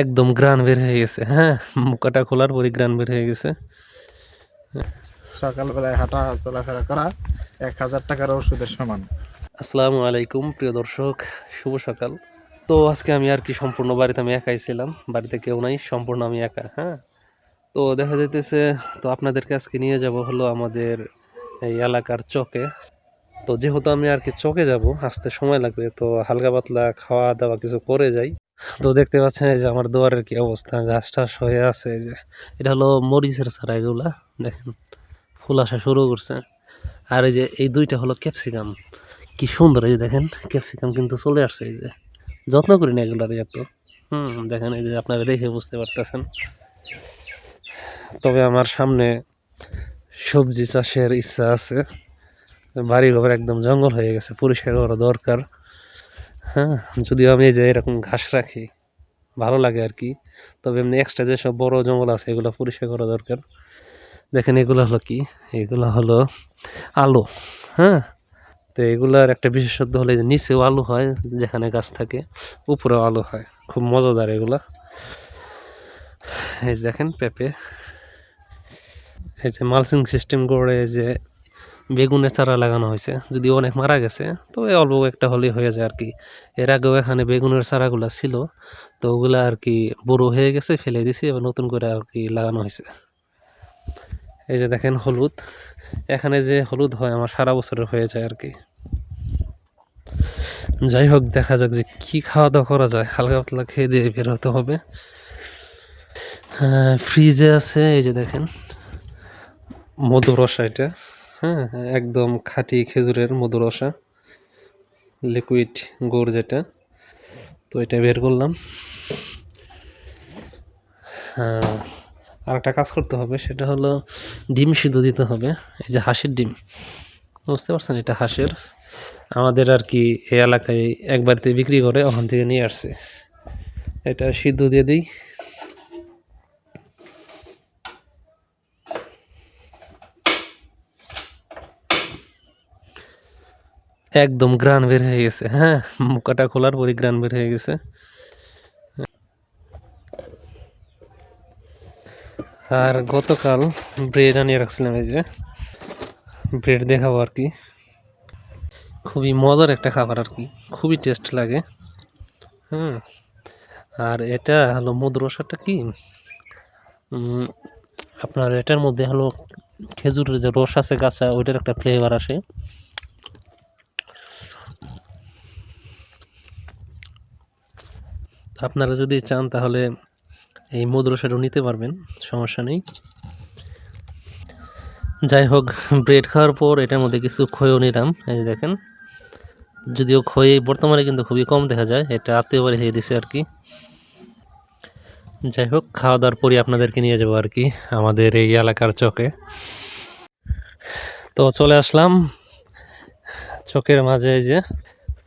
একদম গ্রান বের হয়ে গেছে হ্যাঁ? মুখাটা খোলার পরই গ্রান বের হয়ে গেছে। সকালবেলায় হাঁটা চলাফেরা করা এক হাজার টাকার ওষুধের সমান। আসসালামু আলাইকুম প্রিয় দর্শক শুভ সকাল। তো আজকে আমি আর কি সম্পূর্ণ বাড়িতে আমি একাই ছিলাম বাড়িতে কেউ নাই সম্পূর্ণ আমি একা হ্যাঁ? তো দেখা যাইতেছে তো আপনাদেরকে আজকে নিয়ে যাব হলো আমাদের এই এলাকার চকে। তো যেহেতু আমি আর কি চকে যাব আসতে সময় লাগবে তো হালকা পাতলা খাওয়া দাওয়া কিছু করে যাই। তো দেখতে পাচ্ছেন এই যে আমার দুয়ারের কি অবস্থা, গাছ টাস হয়ে আছে এই যে। এটা হলো মরিচের চারা এগুলা, দেখেন, ফুল আসা শুরু করছে। আর এই যে এই দুইটা হলো ক্যাপসিকাম, কি সুন্দর এই যে দেখেন, ক্যাপসিকাম কিন্তু চলে আসছে এই যে। যত্ন করি না এগুলার এত। হুম, দেখেন এই যে আপনারা দেখে বুঝতে পারতেছেন। তবে আমার সামনে সবজি চাষের ইচ্ছা আছে। বাড়ি ঘর একদম জঙ্গল হয়ে গেছে, পরিষ্কার করা দরকার। হ্যাঁ যদিও আমি এই যে এরকম ঘাস রাখি, ভালো লাগে আর কি। তবে এমনি এক্সট্রা যেসব বড় জঙ্গল আছে, এগুলো পরিষ্কার করা দরকার। দেখেন এগুলো হলো কি? এগুলো হলো আলু হ্যাঁ? তো এগুলার একটা বিশেষত্ব হলো যে নিচেও আলু হয়, যেখানে গাছ থাকে, উপরেও আলু হয়। খুব মজাদার এগুলা। এই দেখেন পেঁপে। এই যে মালসিং সিস্টেম করে যে বেগুনের চারা লাগানো হয়েছে। যদি অনেক মারা গেছে, তো অল্প একটা হলেই হয়ে যায় আর কি। এর আগেও এখানে বেগুনের চারাগুলা ছিল, তো ওগুলা আর কি বড়ো হয়ে গেছে, ফেলে দিছি, এবার নতুন করে আর কি লাগানো হয়েছে। এই যে দেখেন হলুদ। এখানে যে হলুদ হয়, আমার সারা বছরের হয়ে যায় আর কি। যাই হোক, দেখা যাক যে কি খাওয়া দাওয়া করা যায়। হালকা পাতলা খেয়ে দিয়ে বের হতে হবে। হ্যাঁ ফ্রিজে আছে, এই যে দেখেন। মধু রসা এটা। হ্যাঁ একদম খাঁটি খেজুরের মধু রসা লিকুইড গুড় যেটা, তো এটা বের করলাম। হ্যাঁ আর একটা কাজ করতে হবে, সেটা হলো ডিম সিদ্ধ দিতে হবে, এই যে হাঁসের ডিম। বুঝতে পারছেন? এটা হাঁসের, আমাদের আর কি এই এলাকায় এক বাড়িতে বিক্রি করে, ওখান থেকে নিয়ে আসছে। এটা সিদ্ধ দিয়ে দিই। একদম গ্রান বের হয়ে গেছে হ্যাঁ? মুখাটা খোলার পরই গ্রান বের হয়ে গেছে। আর গতকাল ব্রেড আনিয়ে রাখছিলাম এই যে ব্রেড দেখাবো আর কি। খুবই মজার একটা খাবার আর কি, খুবই টেস্ট লাগে। হুম, আর এটা হলো মধুরসাটা কি? আপনার এটার মধ্যে হলো খেজুরের যে রস আছে, গাছা, ওইটার একটা ফ্লেভার আসে। আপনারা যদি চান তাহলে এই মধুরসাটাও নিতে পারবেন, সমস্যা নেই। যাই হোক, ব্রেড খাওয়ার পর এটার মধ্যে কিছু ক্ষয়ও নিলাম, এই যে দেখেন। যদিও খই বর্তমানে কিন্তু খুবই কম দেখা যায়, এটা আত্মীয় বাড়ি থেকে দিছে আর কি যাই হোক, খাওয়া দাওয়ার পরই আপনাদেরকে নিয়ে যাব আর কি আমাদের এই এলাকার চকে। তো চলে আসলাম চকের মাঝে, এই যে।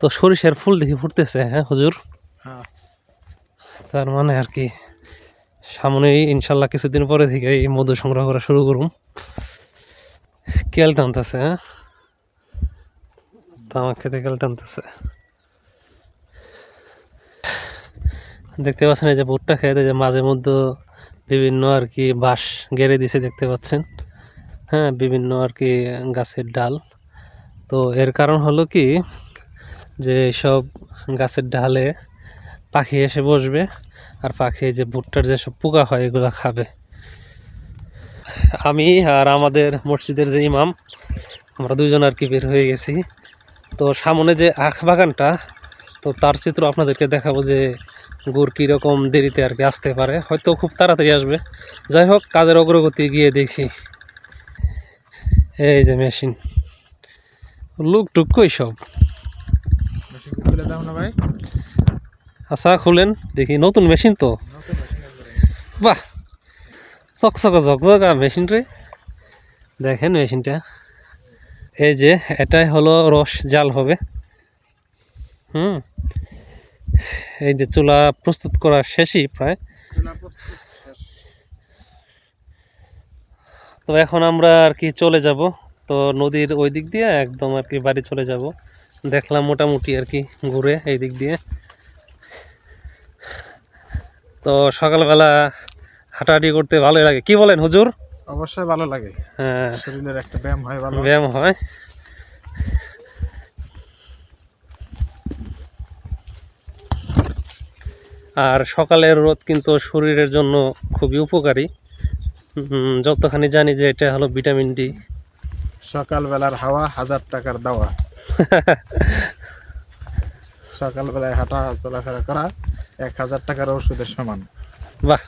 তো সরিষার ফুল দেখি ফুটতেছে হ্যাঁ হুজুর? হ্যাঁ। তার মানে আর কি, সামনেই ইনশাল্লাহ কিছুদিন পরে থেকে এই মধু সংগ্রহ করা শুরু করুম। কেল টানতেছে হ্যাঁ? তামাক খেতে কেল টানতেছে দেখতে পাচ্ছেন এই যে ভুট্টা খেতে, যে মাঝে মধ্যে বিভিন্ন আর কি বাঁশ গেড়ে দিছে দেখতে পাচ্ছেন। হ্যাঁ বিভিন্ন আর কি গাছের ডাল। তো এর কারণ হলো কি, যে সব গাছের ডালে পাখি এসে বসবে, আর পাখি যে ভুট্টার যেসব পোকা হয়, এগুলো খাবে। আমি আর আমাদের মসজিদের যে ইমাম, আমরা দুজন আর কি বের হয়ে গেছি। তো সামনে যে আখ বাগানটা, তো তার চিত্র আপনাদেরকে দেখাবো যে গুড় কীরকম দেরিতে আর কি আসতে পারে। হয়তো খুব তাড়াতাড়ি আসবে। যাই হোক, কাজের অগ্রগতি গিয়ে দেখি। এই যে মেশিন। লুক টুক কই সব? ভাই। আচ্ছা খুলেন। দেখি নতুন মেশিন তো। বাহ! চকচকা ঝকঝকা মেশিন রে। দেখেন মেশিনটা। এই যে এটাই হলো রস জাল হবে। হুম। এই যে চুলা প্রস্তুত করা শেষই প্রায়। তো এখন আমরা আর কি চলে যাব। তো নদীর ওই দিক দিয়ে একদম আর কি বাড়ি চলে যাব। দেখলাম মোটামুটি আর কি ঘুরে এই দিক দিয়ে। তো সকালবেলা হাঁটাহাঁটি করতে ভালোই লাগে। কি বলেন হুজুর? অবশ্যই ভালো লাগে। হ্যাঁ। শরীরের একটা ব্যায়াম হয় ভালো ব্যায়াম হয়। আর সকালের রোদ কিন্তু শরীরের জন্য খুবই উপকারী। যতখানি জানি যে এটা হলো ভিটামিন ডি। সকালবেলার হাওয়া হাজার টাকার দাওয়া। সকালবেলায় হাঁটা চলাফেরা করা। এক হাজার টাকার ওষুধের সমান। বাহ।